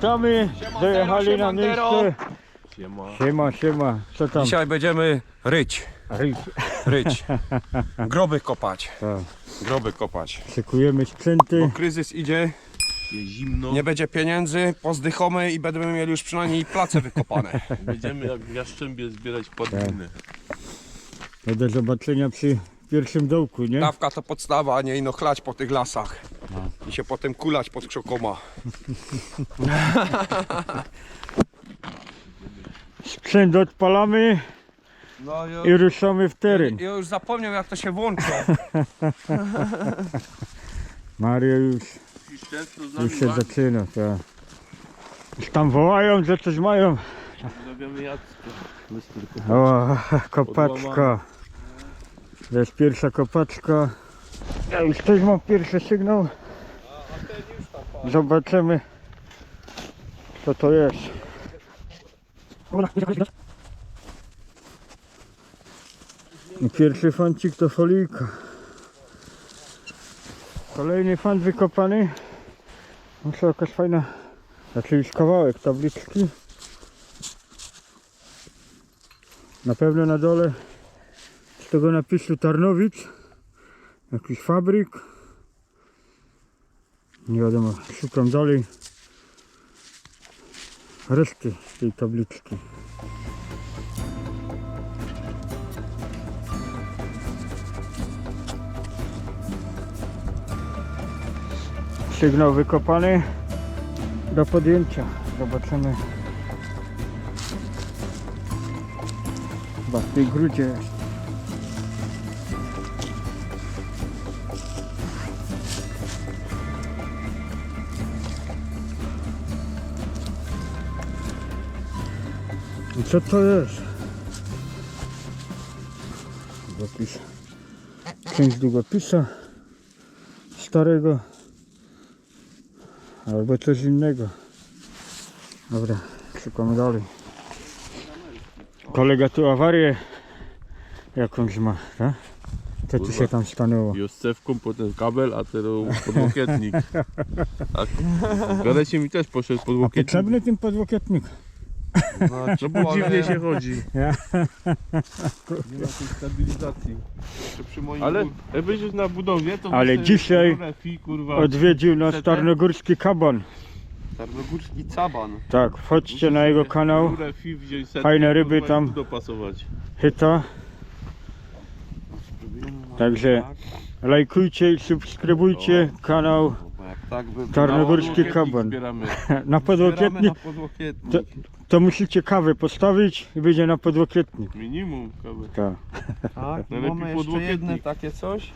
Witamy, dojechali na miejsce. Siema. Siema, siema, co tam? Dzisiaj będziemy ryć, Ryć. ryć. Groby kopać, Tak. groby kopać. Szykujemy Bo sprzęty. kryzys idzie, Jest zimno. nie będzie pieniędzy, pozdychomy i będziemy mieli już przynajmniej place wykopane. Będziemy jak w Jaszczębie zbierać podwiny. No do zobaczenia przy pierwszym dołku, nie? Dawka to podstawa, a nie ino chlać po tych lasach. I się potem kulać pod krzokoma. Sprzęt odpalamy No ja, i ruszamy w teren. ja już zapomniał jak to się włącza. Mario już, I już się zaczyna, tak. Już tam wołają, że coś mają. Bez tylko O, kopaczka. To jest pierwsza kopaczka. Ja już też mam pierwszy sygnał. Zobaczymy co to jest. Pierwszy fancik to folijka. Kolejny fan wykopany. Muszę jakaś fajna, znaczy już kawałek tabliczki. Na pewno na dole tego napisu Tarnowicz. Jakiś fabryk. Nie wiadomo, szukam dalej reszty tej tabliczki. Sygnał wykopany do podjęcia. Zobaczymy. Chyba w tej grudzie jest. Co to jest? Długopis. Część długopisa starego albo coś innego. Dobra, szukamy dalej. Kolega tu awarię jakąś ma, tak? Co Kurwa. się tam stanęło? Józefką, potem kabel, a teraz podłokietnik. Tak. Gadajcie mi też poszedł A podłokietnik. potrzebny tym podłokietnik? No bo dziwnie się chodzi. Nie ma tej stabilizacji. Przy moim Ale jak będziesz na budowie, to Ale dzisiaj kurwa. Odwiedził nas? Tarnogórski Kaban. Tarnogórski caban. Tak, wchodźcie na jego kanał. Wziąć setkę, Fajne ryby kurwa, i tam. tu dopasować. Hyta. Także lajkujcie i subskrybujcie kanał tak by Tarnogórski Podłokietnik Kaban. Zbieramy. na Zbieramy podłokietnik. na podłokietnik. To musicie kawę postawić i będzie na podłokietnik. Minimum kawy. Tak. Tak, Najlepiej mamy jeszcze podłokietnik. jedne takie coś.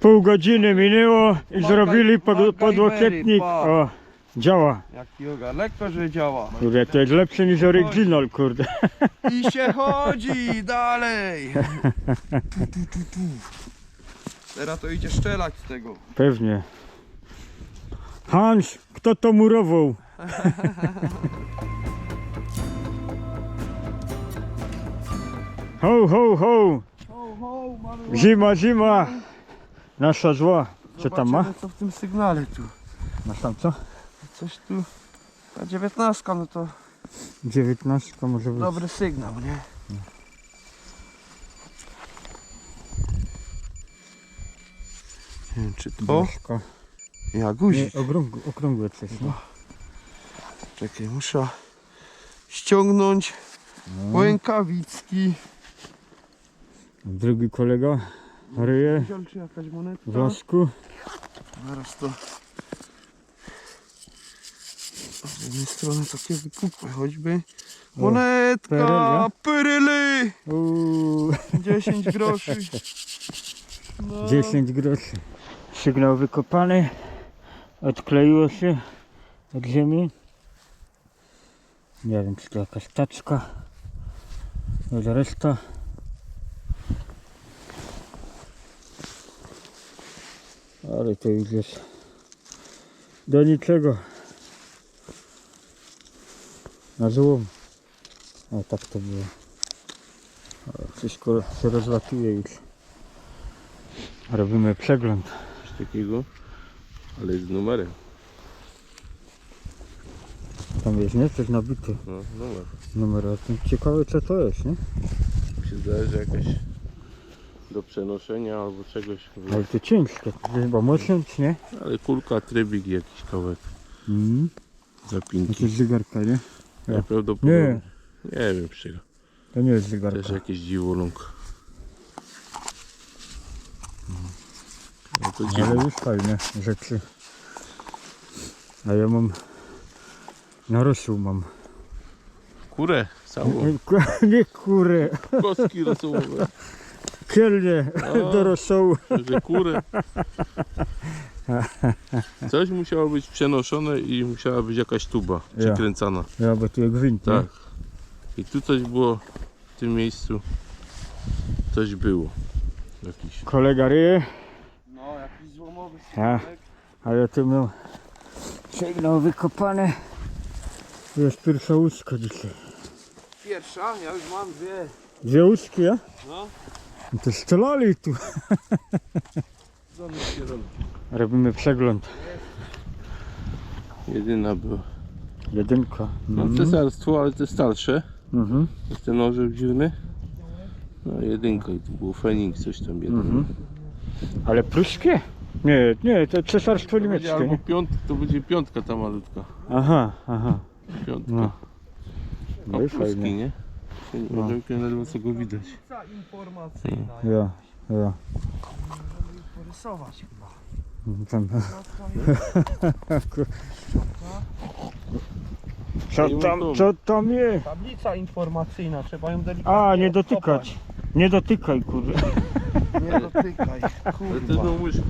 Pół godziny minęło i zrobili pod, podłokietnik. pa. O, działa. Jak yoga, lekko, że działa. Kurde, to jest lepsze niż oryginal, kurde. I się chodzi dalej. Tu, tu, tu, tu. Teraz to idzie szczelać z tego. Pewnie. Hans, kto to murował? Ho, ho, ho! Zima, zima! Nasza zła. Co tam ma? Co w tym sygnale tu. Masz tam co? Coś tu. Ta dziewiętnastka, no to 19 może być. dobry sygnał, nie? Nie wiem, czy to? Blaszka. Ja Nie, guzik. okrągłe, okrągłe coś, no. Czekaj, muszę ściągnąć no. rękawicki. Drugi kolega ryje w lasku. Zaraz to. Z jednej strony takie wypukłe choćby. Monetka! Pyryly! Uuu, 10 groszy. No. 10 groszy. Sygnał wykopany. Odkleiło się od ziemi. Nie wiem, czy to jakaś taczka. Od reszta. Ale to już jest do niczego. Na złom. O tak to było. Wszystko się rozlatuje już. Robimy przegląd. Coś takiego. Ale z numerem. tam jest, nie? Coś nabity. No, numer. Numer. a to Ciekawe co to jest, nie? Mi się zdaje, że jakaś do przenoszenia albo czegoś. Ale to ciężkie. To chyba mocąc, nie? Ale kulka, trybik jakiś kawałek Mm. zapinki. Jakieś zegarka, nie? Najprawdopodobniej. Nie wiem czego. To nie jest Też zegarka. jakiś dziwoląg. No to dziwne. Ale już fajne rzeczy. A ja mam... Narosł mam. Kurę całą. Nie, ku- Nie kurę, Kostki rosołowe. kielnie do rosołu. Że kurę. Coś musiało być przenoszone i musiała być jakaś tuba Ja. przykręcana. Ja, bo tu jak gwint? Tak. I tu coś było w tym miejscu. Coś było. Jakiś. Kolega ryje, Ja. synek. a ja tu miał sygnał wykopany. Tu jest pierwsza łuska dzisiaj. Pierwsza, ja już mam dwie. Dwie łuski, ja? No. No to strzelali tu. Robimy przegląd. Jedyna była. Jedynka. No Mhm. cesarstwo, ale te starsze. Mhm. Jest ten orzeł dziwny. No jedynka i tu był Feniks, coś tam jeden. Mhm. Ale pruskie? Nie, nie, to cesarstwo To będzie niemieckie. albo nie? piąt, to będzie piątka ta malutka. Aha, aha. Piątka. No. No, i pruski, fajnie. nie? No. Orzełkiem ledwo co go widać. Ta informacyjna. Ja, ja. Możemy ich porysować chyba. Tam. Co tam, co tam jest? Tablica informacyjna, trzeba ją delikatnie A, nie odkopać. dotykać. Nie dotykaj, kurde. Nie dotykaj, Ale to jest kurwa. łyżkę.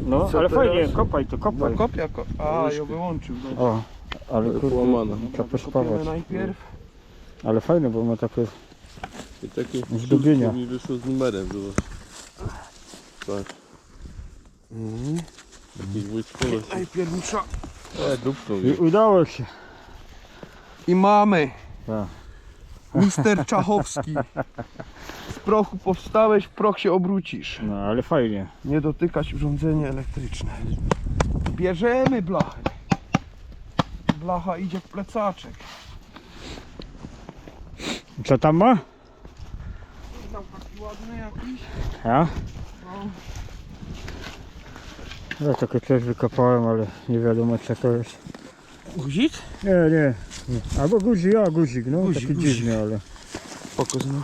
No, Co ale teraz? fajnie, kopaj to, No kopaj. kopia, ko A, ją wyłączył. No. O, ale Ale kurde, połamana. trzeba Kopiemy pospawać. najpierw. Ale fajne, bo ma takie... I takie Zdobienia. mi wyszło z numerem, zobacz. Patrz, jakieś wojskowe. Najpierw muszę... E, dupną I je. udało się. I mamy. Tak. Mister Czachowski. Z prochu powstałeś, w proch się obrócisz. No, ale fajnie. Nie dotykać urządzenie elektryczne. Bierzemy blachę. Blacha idzie w plecaczek. Co tam ma? Tam taki ładny jakiś. Ja? No. Ja takie coś wykopałem, ale nie wiadomo co to jest. Guzik? Nie, nie. Nie. Albo guzik, a guzik, no Guzik, taki guzik. dziwny, ale... Pokaż no.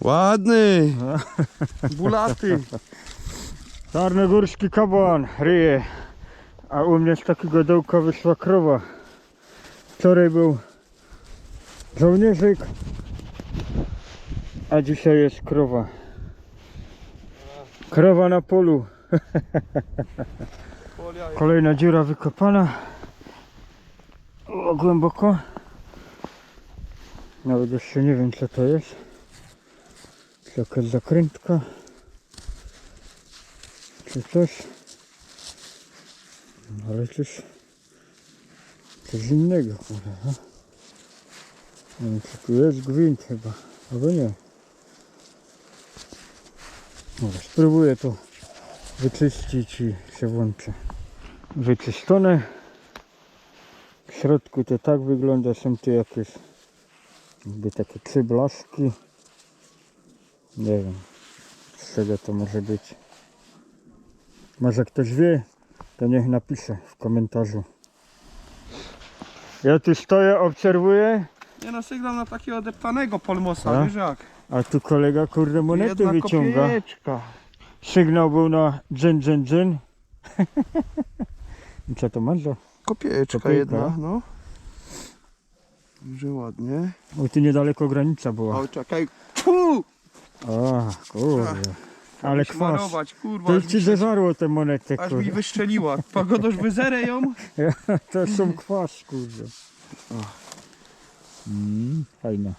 Ładny. Bulaty. Czarnogórski kaban ryje. A u mnie z takiego dołka wyszła krowa. Wczoraj był żołnierzyk, a dzisiaj jest krowa. Krowa na polu. Kolejna dziura wykopana. O, głęboko. Nawet jeszcze nie wiem co to jest. Czy Jakaś zakrętka. Czy coś. Ale coś. Coś innego. kurde, ha? Nie wiem czy tu jest gwint chyba. Albo nie. Dobra, spróbuję to wyczyścić i się włączę. Wyczyszczone. W środku to tak wygląda. Są tu jakieś jakby takie trzy blaszki. Nie wiem z czego to może być. Może ktoś wie, to niech napisze w komentarzu. Ja tu stoję, obserwuję, Nie no, sygnał na takiego odeptanego polmosa, A? wiesz jak? a tu kolega kurde monety Jedna wyciąga. kopieczka. Sygnał był na dżin dżin dżin. I co to masz za? Kopieczka Kopiejka. jedna, no. Że ładnie. O, tu niedaleko granica była. O, czekaj. Fu! O, kurde. Ale kwas. Smarować, kurwa. To już mi ci się- zeżarło te monety, Aż mi kurde. wyszczeliła. Pagodoż wyzerę ją. To są kwas, kurde. Mm, fajna.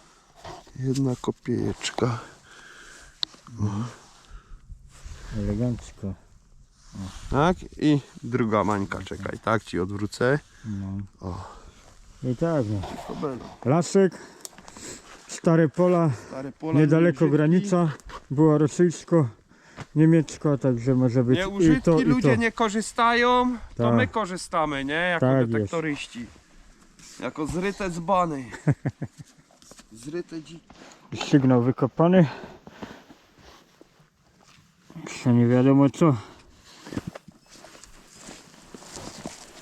Jedna kopieczka. Elegancko. Tak? I druga mańka, czekaj, tak ci odwrócę. No. O. I tak, no. To będą Lasek, stare pola, stare pola. niedaleko granica, była rosyjsko. niemiecko, także może być Nie i użytki to, i ludzie to. nie korzystają, to Tak. my korzystamy, nie? Jako Tak jest. detektoryści. Jako zryte dzbany. Zryte dzi... Sygnał wykopany. Jeszcze nie wiadomo co.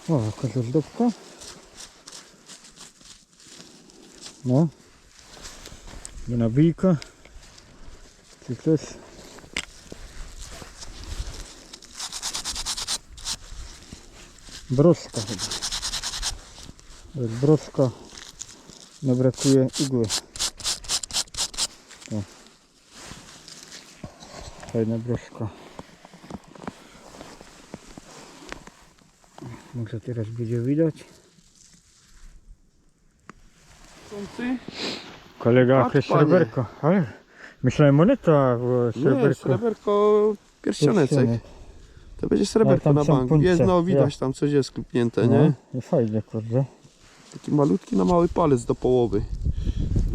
O, ozdobka. No. Nabijka. Czy coś? Broszka chyba. To jest broszka. No brakuje igły. Fajna broszka. Może teraz będzie widać. Kolega panie. sreberko. Ale myślałem moneta, bo Nie, sreberko. sreberko pierścionecek. To będzie sreberko tam na są bank. punce. Jest, no widać tam coś jest klipnięte, No, nie? i fajnie kurde. Taki malutki na mały palec do połowy.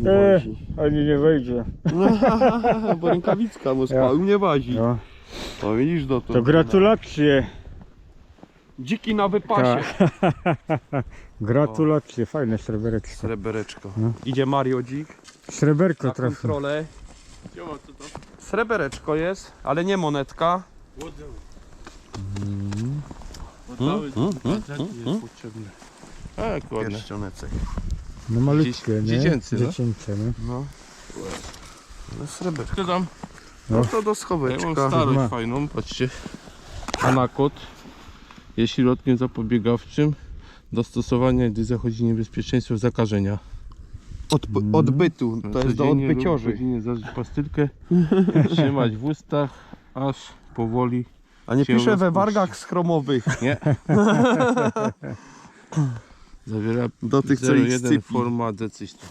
E. Ani nie wejdzie. Bo rękawicka mu Ja. spał, nie łazi. No, To widzisz do to. to gratulacje. Dziki na wypasie. Gratulacje, fajne srebereczko. Srebereczko. No. Idzie Mario Dzik Sreberko na trafił. kontrolę. Srebereczko jest, ale nie monetka. Mm, mm, taki jest potrzebny. Tak, ładne. Pierścionecek. No malutkie, nie? dziecięcy, no. Dziecięce, nie? No. Ale sreberko. Co tam? No to do Ja mam schoweczka. starość Ma. fajną, patrzcie. Anakot jest środkiem zapobiegawczym do stosowania, gdy zachodzi niebezpieczeństwo zakażenia. Odby- odbytu, to jest do odbyciorzy. zażyć pastylkę, trzymać w ustach, aż powoli A nie pisze we wargach schromowych. Nie. Zawiera Do tych, co ich 0,1 scypi. forma decystu.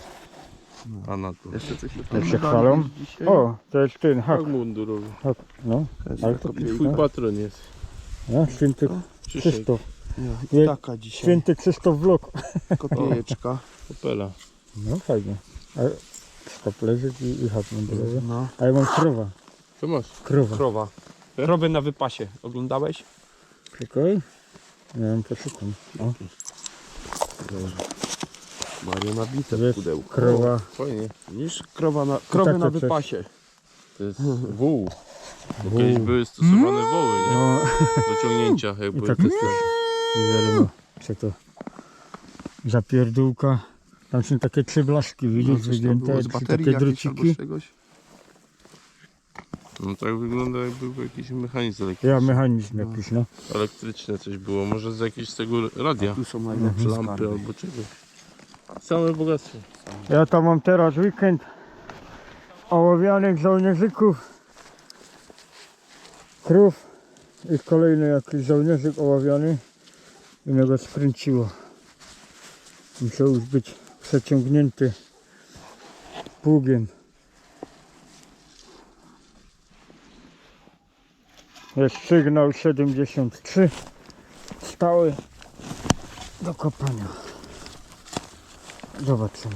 Anakot. Jeszcze coś się Jak się chwalą. O, to jest ten hak. Tak mundurowy. hak. No, ale to I twój patron jest. no, święty Krzysiek Krzysztof. I taka dzisiaj. Święty Krzysztof Vlog. Kopiejeczka. Opela. No fajnie. A skop leży i, i hak mundurowy. No. A ja mam krowa. Co masz? Krowa. Krowa. Krowy na wypasie. Oglądałeś? Czekaj. Ją poszukam. O, Mario nabite jest pudełko. krowa. Fajnie. Widzisz? Krowa na, krowy takie na wypasie. To jest wół. Bo kiedyś były stosowane woły, nie? No, Do ciągnięcia, jak I były tak- nie wiadomo co to za pierdółka. Tam są takie trzy blaszki, No, widzisz, coś tam wygięte, z trzy baterii takie jakiejś albo druciki. z czegoś. No tak wygląda jakby był jakiś mechanizm elektryczny. Ja mechanizm jakiś, no. Elektryczne coś było, może z jakiegoś z tego radia. Tu są najlepsze Lampy skarby. albo czegoś. Same bogactwo. Ja tam mam teraz weekend ołowianych żołnierzyków, krów i kolejny jakiś żołnierzyk ołowiany i mnie go skręciło. Musiał już być przeciągnięty pługiem. Jest sygnał 73 stały do kopania. Zobaczymy.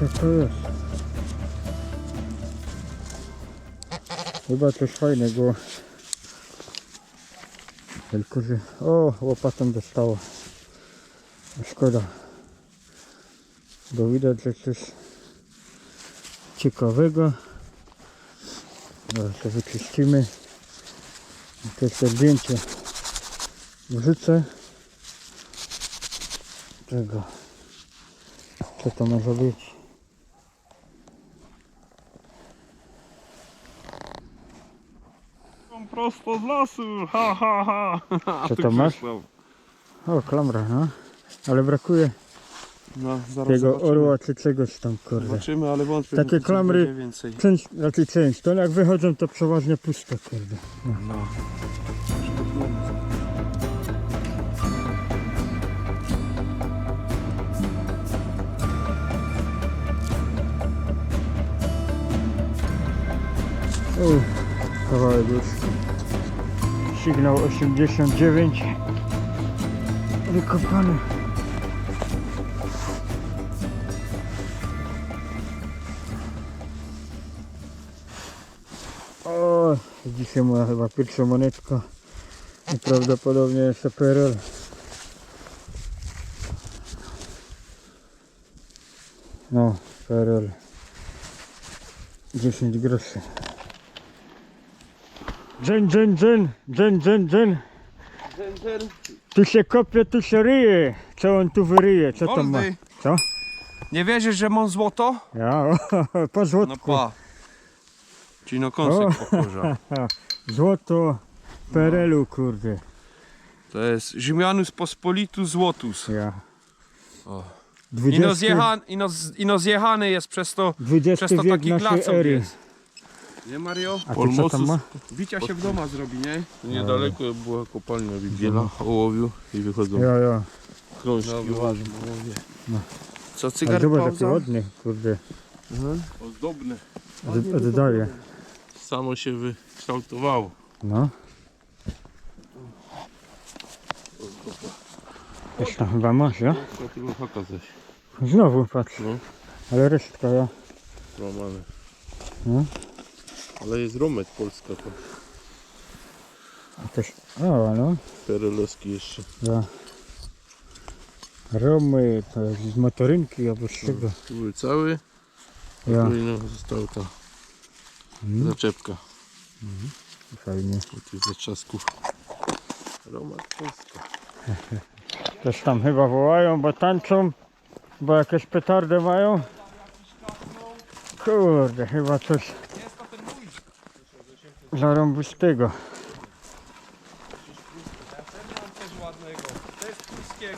Co to jest? Chyba coś fajnego. Tylko, że... O, łopatą dostało. Szkoda. Bo widać, że coś ciekawego. Dobra, to wyczyścimy. To jeszcze zdjęcie wrzucę. Czego? Co to może być? Prosto z lasu, ha ha ha. Co to masz? O, klamra, no. Ale brakuje No, zaraz tego zobaczymy. orła czy czegoś tam, kurde. Zobaczymy, ale wątpię, Takie że klamry- będzie więcej. Część, znaczy część, to jak wychodzą to przeważnie puste, kurde. No. Uff, kawałek już sygnał 89 wykopany. O dzisiaj ma chyba pierwsza moneczka. I prawdopodobnie jest operol no perol. 10 groszy. Dżen, dżen, dżen, dżen, dżen, dżen. Tu się kopie, tu się ryje. Co on tu wyryje? Co tam ma? Co? Nie wierzysz, że mam złoto? Ja, o, po No złotku. pa. Ci no kąsek pokorza. Złoto PRL-u, kurde. To jest Rzymianus Pospolitus Złotus. Ja. O. 20, Ino, zjehan, ino, z- ino zjechany jest przez to, 20 przez to wiek taki naszej ery. jest. Nie Mario? A ty co tam ma? Bicia się w doma zrobi, nie? Niedaleko była kopalnia Bibiela, ołowiu i wychodzą Ja, ja. krążki. Dobra. łażą. Co A cygar zobacz, jaki pauza? ładny, kurde. Ozdobne. Od, oddaje. Samo się wykształtowało. No. Tam chyba masz, ja? Tego haka zaś. Znowu, patrz. No. Ale resztka, ja. Łamane. No. Ale jest romet polska to. A też, o, no. Perelowski jeszcze. Ja. Romy, to jest z motorynki albo z czego. Tu był cały, a Ja. no, została ta Mm, zaczepka fajnie. od tych zatrzasków. Romat polska. Też tam chyba wołają, bo tańczą, bo jakieś petardy mają. Kurde, chyba coś zarąbistego. też.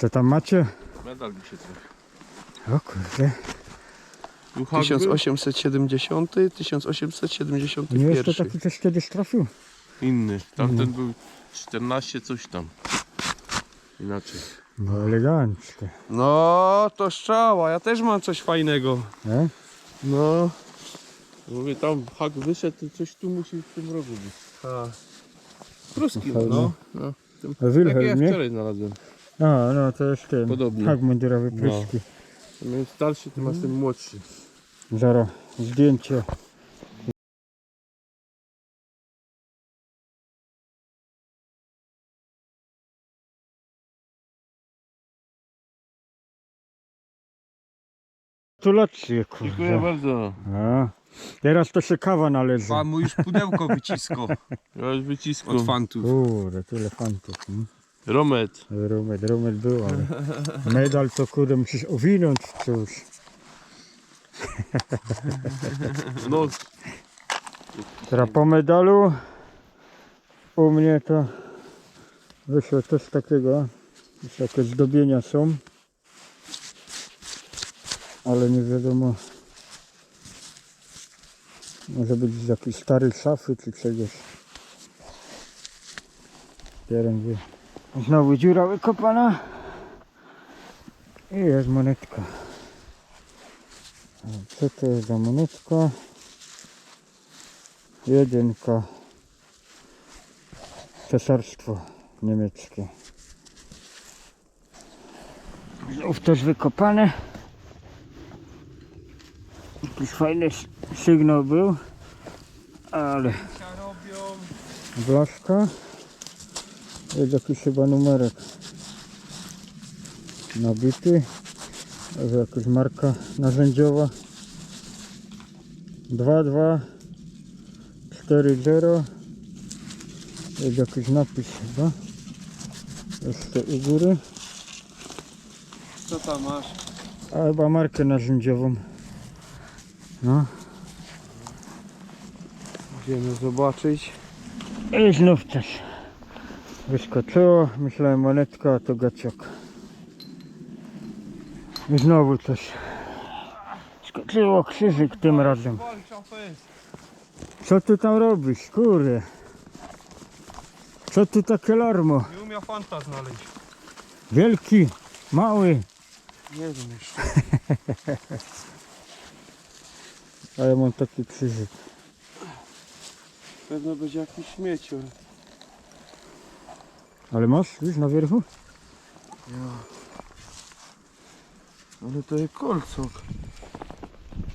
Co tam macie? Medal mi się trafi. O kurde, Tu hak był? 1870, nie jest 1871. to taki coś kiedyś trafił? Inny. Tamten był 14 coś tam. Inaczej. No eleganckie. No, to strzała, ja też mam coś fajnego. Nie? No. Mówię tam hak wyszedł, to coś tu musi w tym rogu być. A, Pruski, Fajnie. no. no. A Tak ja Wilhelm, nie? wczoraj znalazłem. A, no to jest ten. Podobnie. Tak mundurowy pryski. Ten starszy, ty masz ten młodszy. Zaraz, zdjęcie. Gratulacje, Dziękuję bardzo. A, teraz to się kawa należy. pan mu już pudełko wycisko Ja już wycisku. od fantów. Kurde, tyle fantów. Hmm? Romet. Rumet, rumet był, ale medal to kurde musisz owinąć w coś. No, Teraz po medalu u mnie to wyszło coś takiego. Już jakieś zdobienia są. Ale nie wiadomo. Może być z jakiejś starej szafy czy czegoś. Jeden wie. Znowu dziura wykopana. I jest monetka. Co to jest za monetka? Jedynka. Cesarstwo niemieckie. Znów też wykopane. Jakiś fajny sygnał był. Ale robią. blaszka. Jest jakiś chyba numerek nabity. Jest jakaś marka narzędziowa. 22 4-0 Jest jakiś napis chyba Jeszcze u góry Co tam masz? A chyba markę narzędziową No Idziemy zobaczyć. i znów coś Wyskoczyło Myślałem monetka, a to gaciok I znowu coś Skoczyło krzyżyk tym razem Co ty tam robisz, kurde? Co ty takie larmo? Nie umia fanta znaleźć. Wielki, mały Nie wiem jeszcze. A ja mam taki krzyżyk Pewno będzie jakiś śmiecior. Ale masz już na wierzchu? Ale to jest kolcok.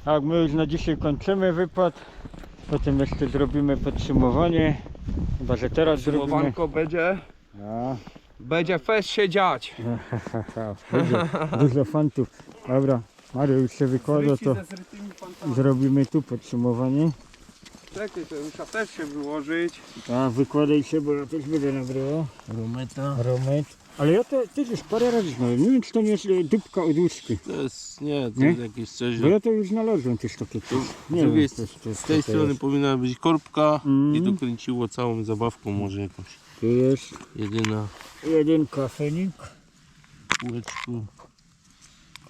Tak, my już na dzisiaj kończymy wypad. Potem jeszcze zrobimy podsumowanie. Chyba, że teraz zrobimy. Sumowanko będzie. A, Będzie fest się dziać. dużo fantów. Dobra, Mario już się wykłada, to. Zrobimy tu podsumowanie. Czekaj, to muszę też się wyłożyć. A, wykładaj się, bo ja też będę nagrywał. Rometa. Romet. Ale ja to też już parę razy znalazłem. Nie wiem, czy to nie jest e, dupka od łuski. To jest, nie, to Nie? jest jakieś coś, Bo ja to już znalazłem też takie coś. z Nie drugiej wiem, coś, coś, z tej co to strony powinna być korbka i Mm. dokręciło całą zabawką może jakąś. Tu jest Jedyna jeden kafenik. w kółeczku.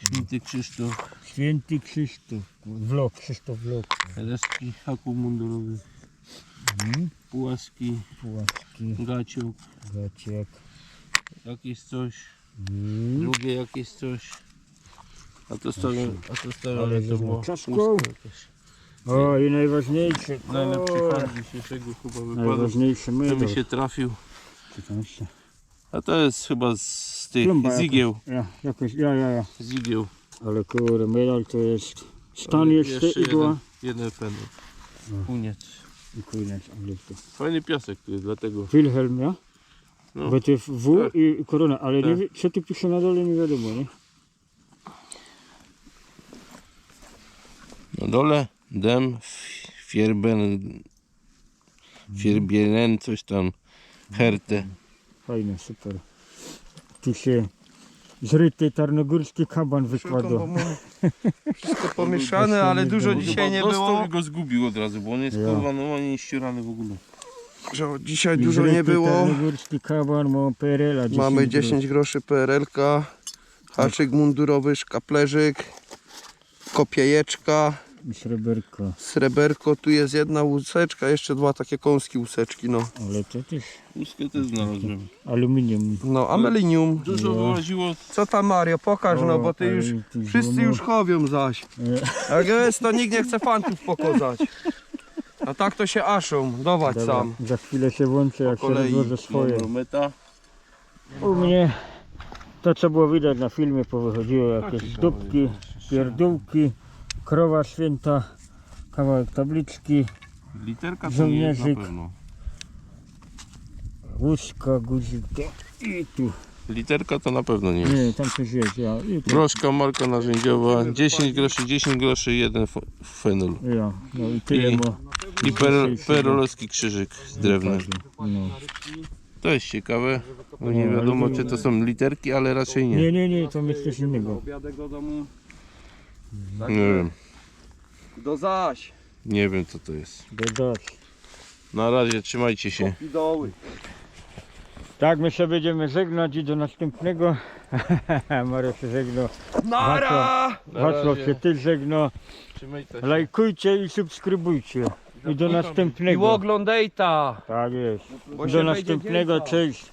Święty Krzysztof, Święty Krzysztof. Vlog, Krzysztof Vlog. resztki haku mundurowy, Mhm. pułaski, Płaski, gaciok, gaciek. jakieś coś, Mm. drugie jakieś coś. A to stawiam, a to stawiam, Ale to było czaszką. O i najważniejsze. Najlepszy fan dzisiejszego chyba To medal. mi się trafił. Co tam jeszcze? A to jest chyba z tych jakaś. zigieł. Ja, jakoś, ja, ja, ja. Zigieł. Ale kurde, medal to jest. Stan Ale jeszcze, igła. jeden, jeden fenol. Koniec. I koniec, ale to. Fajny piasek tu jest, dlatego. Wilhelm, ja? No. Bo to jest W Tak. i korona, ale nie Tak. wie, co tu pisze na dole nie wiadomo, nie? Na dole dem, fierben, fierbienen, coś tam, herte. Fajne, super. Tu się zryty tarnogórski kaban bo wykładał. mam wszystko pomieszane, ale dużo dzisiaj nie Dostał było. i go zgubił od razu, bo on jest Ja. kurwa normalnie nie ścierany w ogóle. Że dzisiaj dużo nie było. Tarnogórski kaban, ma PRL-a. Mamy groszy. 10 groszy PRL-ka, haczyk mundurowy, szkaplerzyk, kopiejeczka, I sreberko. sreberko, tu jest jedna łuseczka, jeszcze dwa takie kąskie łuseczki, no. Ale to też Łuskę też znalazłem. aluminium. No, amelinium. Dużo Ja. wyłaziło, Co tam Mario, pokaż no, bo ty już, wszyscy już chowią zaś. E, Jak jest, to nikt nie chce fantów pokazać. A tak to się aszą, dawać Dobra, sam. za chwilę się włączę, jak się kolei rozłożę swoje. meta. U mnie to co było widać na filmie powychodziło jakieś dupki, pierdółki, krowa święta, kawałek tabliczki, Literka to nie jest na Żołnierzyk. pewno. łuska, guzik i tu. Literka to na pewno nie jest. Nie, tam coś jest, ja. I tu. Groszka, marka narzędziowa, 10 groszy, 10 groszy, jeden fenol. Ja, no i tyle I- mo. I per, perolowski krzyżyk z drewna. No. To jest ciekawe, bo nie wiadomo czy to są literki, ale raczej nie. Nie, nie, nie, to jest coś innego. Obiadek do domu. Nie wiem, Do zaś. nie wiem co to jest. Dodać. Na razie trzymajcie się. I doły. Tak, my się będziemy żegnać i do następnego. Mario się żegna. Nara! Na Wacław razie. się ty żegna. Trzymajcie się. Lajkujcie i subskrybujcie. I do I następnego. oglądajta. Tak jest. Bo się Do będzie następnego, cześć.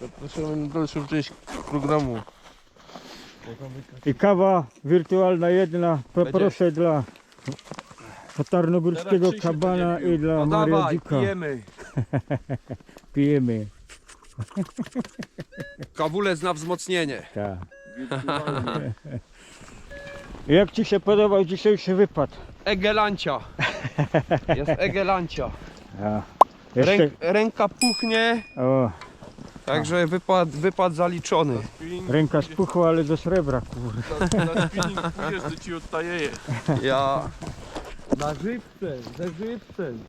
Zapraszamy na dalszą część programu. I kawa wirtualna jedna, poproszę dla tarnogórskiego Teraz Krzysiu kabana będzie pił. i dla No Maria dawaj, Dzika. pijemy. Pijemy. Kawulec na wzmocnienie. Tak. Jak Ci się podobał dzisiejszy wypad? Egelancia. Jest egelancia. Jeszcze, Ręk, ręka puchnie, o, także wypad, wypad zaliczony. ręka spuchła, ale do srebra, kurde. Na spinning pójdziesz, to ci odtajeje. Ja... Na żywcem, ze żywcem.